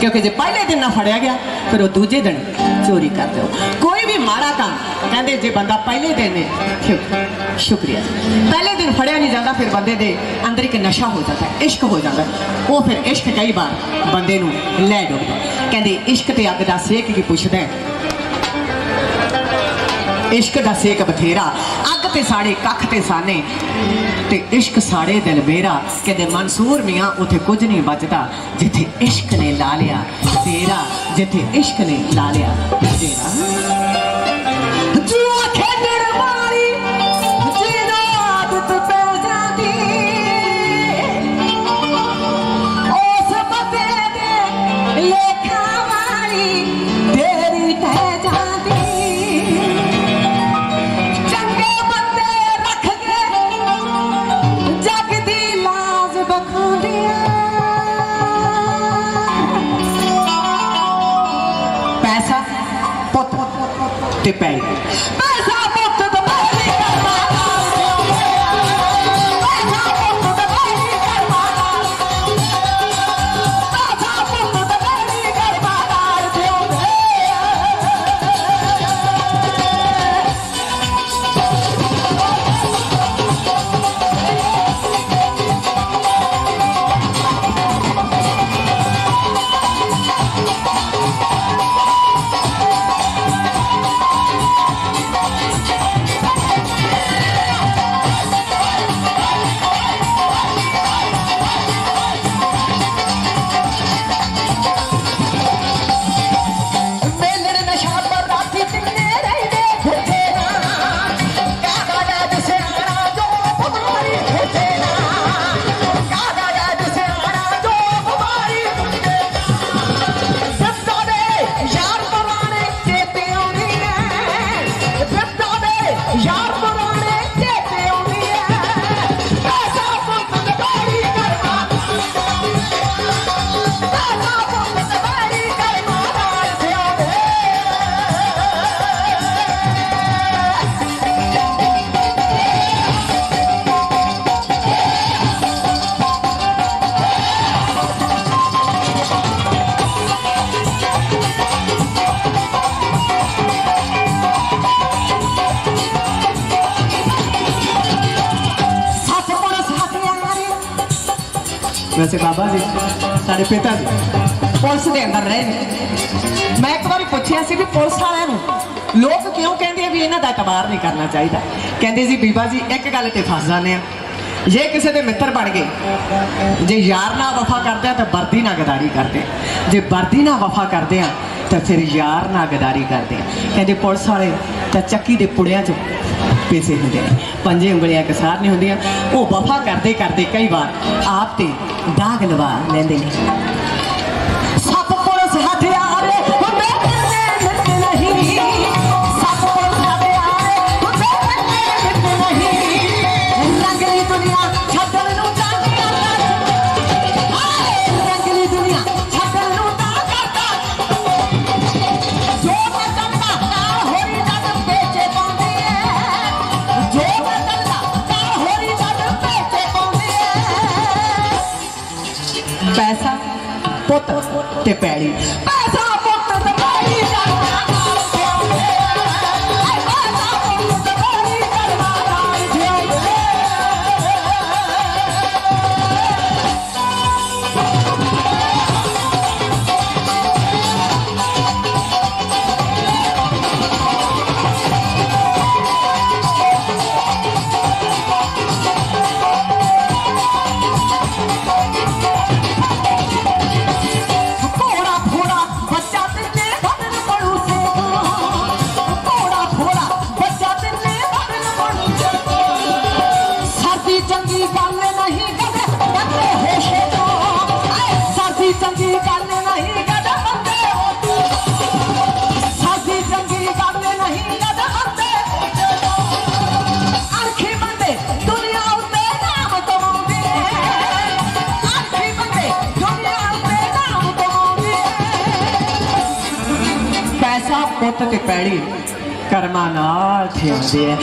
ਕਿਉਂਕਿ ਜੇ ਪਹਿਲੇ ਦਿਨ ਨਾ ਫੜਿਆ ਗਿਆ, ਫਿਰ ਉਹ ਦੂਜੇ ਦਿਨ ਚੋਰੀ ਕਰ ਦਿਓ। ਕੋਈ ਵੀ ਮਾੜਾ ਕੰਮ, ਕਹਿੰਦੇ ਜੇ ਬੰਦਾ ਪਹਿਲੇ ਦਿਨ ਸ਼ੁਕਰੀਆ। ਪਹਿਲੇ ਦਿਨ ਫੜਿਆ ਨਹੀਂ ਜਾਂਦਾ, ਫਿਰ ਬੰਦੇ ਦੇ ਅੰਦਰ ਇੱਕ ਨਸ਼ਾ ਹੋ ਜਾਂਦਾ, ਇਸ਼ਕ ਹੋ ਜਾਂਦਾ। ਉਹ ਫਿਰ ਇਸ਼ਕ ਕਈ ਵਾਰ ਬੰਦੇ ਨੂੰ ਲੈ ਡੁੱਬਦਾ। ਕਹਿੰਦੇ ਇਸ਼ਕ ਤੇ ਅੱਗ ਦਾ ਸੇਕ ਕੀ ਪੁੱਛਦਾ ਇਸ਼ਕ ਦਾ ਸੇਕ ਬਥੇਰਾ, ਅੱਗ ਤੇ ਸਾੜੇ, ਕੱਖ ਤੇ ਸਾਨੇ। ਤੇ ਇਸ਼ਕ ਸਾੜੇ ਦਿਲ ਮੇਰਾ, ਕਹਿੰਦੇ ਮਨਸੂਰ ਮੀਆਂ ਉਥੇ ਕੁਝ ਨਹੀਂ ਬਚਦਾ ਜਿੱਥੇ ਇਸ਼ਕ ਨੇ ਲਾ ਲਿਆ ਤੇਰਾ, ਜਿੱਥੇ ਇਸ਼ਕ ਨੇ ਲਾ ਲਿਆ ਤੇਰਾ। ਜੂਆ ਤੇ ਵੈਸੇ ਬਾਬਾ ਜੀ, ਸਾਡੇ ਪਿਤਾ ਜੀ। ਪੁਲਿਸ ਦੇ ਅੰਦਰ ਰਹੇ ਨੇ। ਮੈਂ ਇੱਕ ਵਾਰੀ ਪੁੱਛਿਆ ਸੀ ਵੀ ਪੁਲਿਸ ਵਾਲਿਆਂ ਨੂੰ, ਲੋਕ ਕਿਉਂ ਕਹਿੰਦੇ ਆ ਵੀ ਇਹਨਾਂ ਦਾ ਇਤਬਾਰ ਨਹੀਂ ਕਰਨਾ ਚਾਹੀਦਾ? ਕਹਿੰਦੇ ਸੀ ਬੀਬਾ ਜੀ, ਇੱਕ ਗੱਲ ਤੇ ਫਸ ਜਾਂਦੇ ਆ। ਜੇ ਕਿਸੇ ਦੇ ਮਿੱਤਰ ਬਣ ਗਏ, ਜੇ ਯਾਰ ਨਾਲ ਵਫਾ ਕਰਦੇ ਆ, ਤਾਂ ਵਰਦੀ ਨਾਲ ਗਦਾਰੀ ਕਰਦੇ ਜੇ ਵਰਦੀ ਨਾਲ ਵਫਾ ਕਰਦੇ ਆ, ਤਾਂ ਫਿਰ ਯਾਰ ਨਾਲ ਗਦਾਰੀ ਕਰਦੇ ਆ। ਕਹਿੰਦੇ ਪੁਲਿਸ ਵਾਲੇ ਤਾਂ ਚੱਕੀ ਦੇ ਪੁੜਿਆਂ 'ਚ ਪੈਸੇ ਹੁੰਦੇ ਨੇ, ਪੰਜੇ ਉਂਗਲੀਆਂ ਕਸਾਰ ਨਹੀਂ ਹੁੰਦੀਆਂ, ਉਹ ਵਫਾ ਕਰਦੇ ਕਰਦੇ ਕਈ ਵਾਰ ਆਪ ਤੇ ਦਾਗ ਲਵਾ ਲੈਂਦੇ ਨੇ। ਪੁੱਤ ਤੇ ਪੈੜੀ ਪੈਸਾ ਪੁੱਤ ਤੇ ਪੈੜੀ ਪੁੱਤ ਤੇ ਪੈੜੀ ਕਰਮਾਂ ਨਾਲ ਥਿਆਉਂਦੇ ਐ